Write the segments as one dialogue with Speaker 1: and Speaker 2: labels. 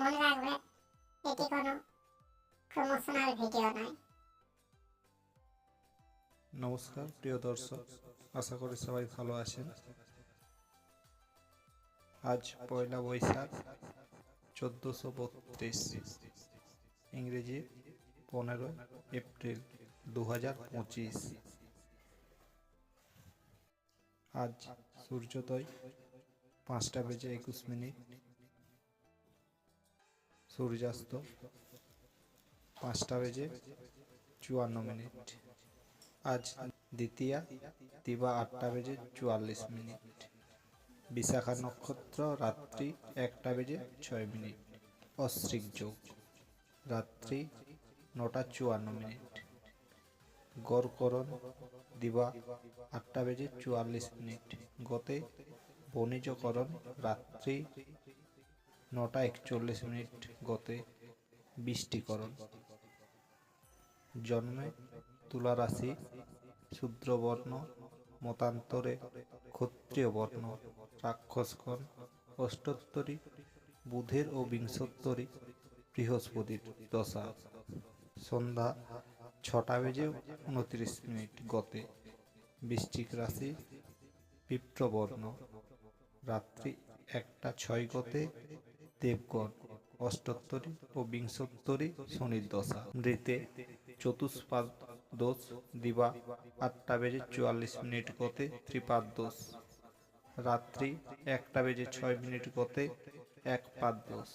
Speaker 1: মনে রাখবে, এটি কোনো প্রমোশনাল ভিডিও নয়।
Speaker 2: নমস্কার, প্রিয় দর্শক, আশা করি সবাই ভালো আছেন। আজ পয়লা বৈশাখ, চোদ্দোশো বত্রিশ, ইংরেজি পনেরো এপ্রিল দু হাজার পঁচিশ। আজ সূর্যোদয় পাঁচটা বেজে একুশ মিনিট। সূর্যাস্ত পাঁচটা বেজে চুয়ান্ন মিনিট। আজ দ্বিতীয়া দিবা আটটা বেজে চুয়াল্লিশ মিনিট। বিশাখা নক্ষত্র রাত্রি একটা বেজে ছয় মিনিট। অশ্রিক যোগ, রাত্রি নটা চুয়ান্ন মিনিট। গড়করণ, দিবা আটটা বেজে চুয়াল্লিশ মিনিট। গতে বণিজকরণ, রাত্রি নটা একচল্লিশ মিনিট গতে বৃষ্টিকরণ। জন্মে তুলা রাশি শূদ্রবর্ণ, মতান্তরে ক্ষত্রিয় বর্ণ রাক্ষসগণ অষ্টোত্তরী, বুধের ও বিংশোত্তরী, বৃহস্পতির দশা। সন্ধ্যা ছটা বেজে উনত্রিশ মিনিট গতে বৃশ্চিক রাশি বিপ্রবর্ণ রাত্রি একটা ছয় গতে দেবগণ, অষ্টোত্তরী ও বিংশোত্তরী শনির দশা। মৃতে চতুষ্পাদ দোষ দিবা আটটা বেজে চুয়াল্লিশ মিনিট গতে ত্রিপাদ দোষ রাত্রি একটা বেজে ছয় মিনিট গতে এক পাদ দোষ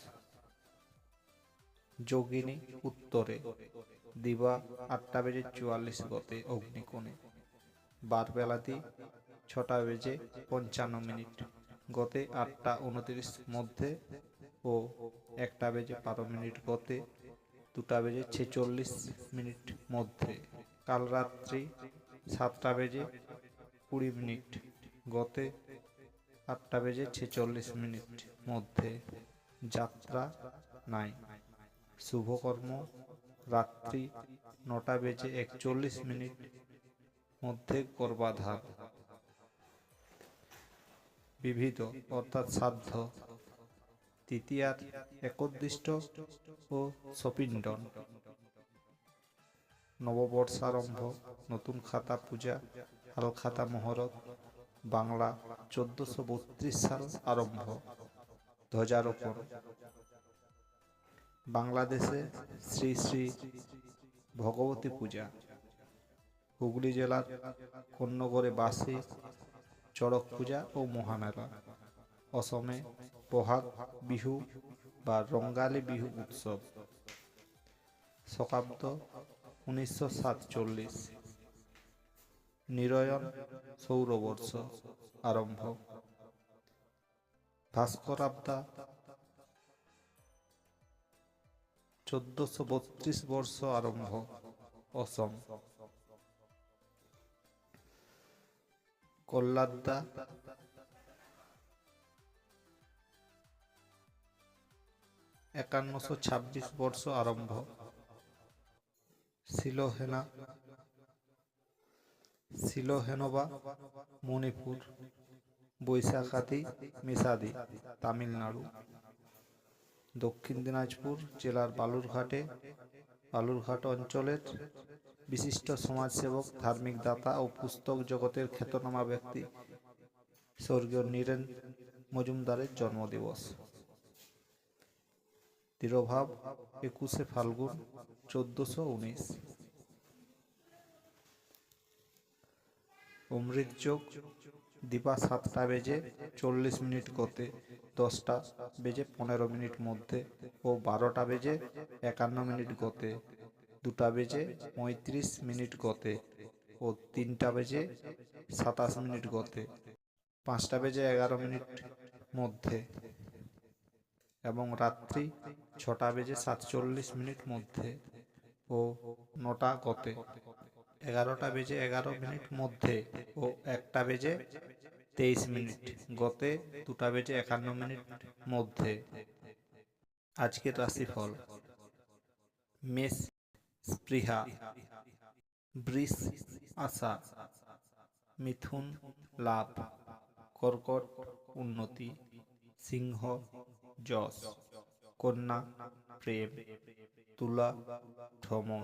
Speaker 2: যোগিনী উত্তরে, দিবা আটটা বেজে চুয়াল্লিশ গতে অগ্নিকোণে। বার বেলাতি ছটা বেজে পঞ্চান্ন মিনিট গতে আটটা উনত্রিশ মধ্যে ও একটা বেজে বারো মিনিট গতে দুটা বেজে ছেচল্লিশ মিনিট মধ্যে। কাল রাত্রি সাতটা বেজে কুড়ি মিনিট, গতে আটটা বেজে ছেচল্লিশ মিনিট মধ্যে। যাত্রা নাই। শুভকর্ম রাত্রি নটা বেজে একচল্লিশ মিনিট মধ্যে গর্ভাধার। বিবিধ, অর্থাৎ সাধ্য তৃতীয়ার একদিষ্ট ও সপিণ্ডন নববর্ষারম্ভ, নতুন খাতা পূজা হাল খাতা মহরত, বাংলা চোদ্দশো বত্রিশ সাল আরম্ভ, ধ্বজারোপণ। বাংলাদেশে শ্রী শ্রী ভগবতী পূজা। হুগলি জেলার কন্যগড়ে বাসে চড়ক পূজা ও মহামেলা। অসমে বহাগ বিহু বা রঙ্গালী বিহু উৎসব শকাব্দ উনিশশো সাতচল্লিশ নিরয়ন সৌরবর্ষ আরম্ভ ভাস্করাব্দা চোদ্দশো বত্রিশ বর্ষ আরম্ভ অসম। কল্লাদ্দা একান্নশো ছাব্বিশ বর্ষ আরম্ভ। শিলোহেনা, শিলোহেনবা, মণিপুর, বৈশাখাতি, মেসাদি, তামিলনাড়ু। দক্ষিণ দিনাজপুর জেলার বালুরঘাটে, বালুরঘাট অঞ্চলের বিশিষ্ট সমাজসেবক, ধার্মিক দাতা ও পুস্তক জগতের খ্যাতনামা ব্যক্তি স্বর্গীয় নীরেন মজুমদারের জন্মদিবস। তিরোভাব একুশে ফাল্গুন, চোদ্দশো উনিশ। অমৃত যোগ, দিবা সাতটা বেজে চল্লিশ মিনিট গতে, দশটা বেজে পনেরো মিনিট মধ্যে ও বারোটা বেজে একান্ন মিনিট গতে, দুটা বেজে পঁয়ত্রিশ মিনিট গতে ও তিনটা বেজে সাতাশ মিনিট গতে, পাঁচটা বেজে এগারো মিনিট মধ্যে। এবং রাত্রি ছটা বেজে সাতচল্লিশ মিনিট মধ্যে ও নটা গতে। এগারোটা বেজে এগারো মিনিট মধ্যে ও একটা বেজে তেইশ মিনিট গতে, দুটা বেজে একান্ন মিনিট মধ্যে। আজকের রাশিফল। মেষ, স্পৃহা, বৃষ, আশা, মিথুন, লাভ, কর্কট, উন্নতি, সিংহ যশ, কন্যা, প্রেম, তুলা, ভ্রমণ,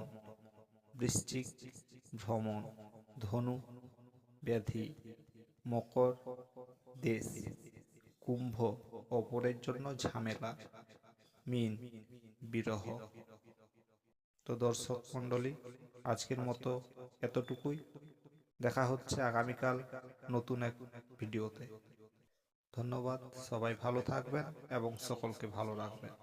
Speaker 2: বৃশ্চিক ভ্রমণ, ধনু, ব্যাধি, মকর, দেশ, কুম্ভ, অপরের জন্য ঝামেলা, মিন, বিরহ। তো দর্শক মণ্ডলী, আজকের মতো এতটুকুই। দেখা হচ্ছে আগামীকাল নতুন এক ভিডিওতে। ধন্যবাদ। সবাই ভালো থাকবেন এবং সকলকে ভালো রাখবেন।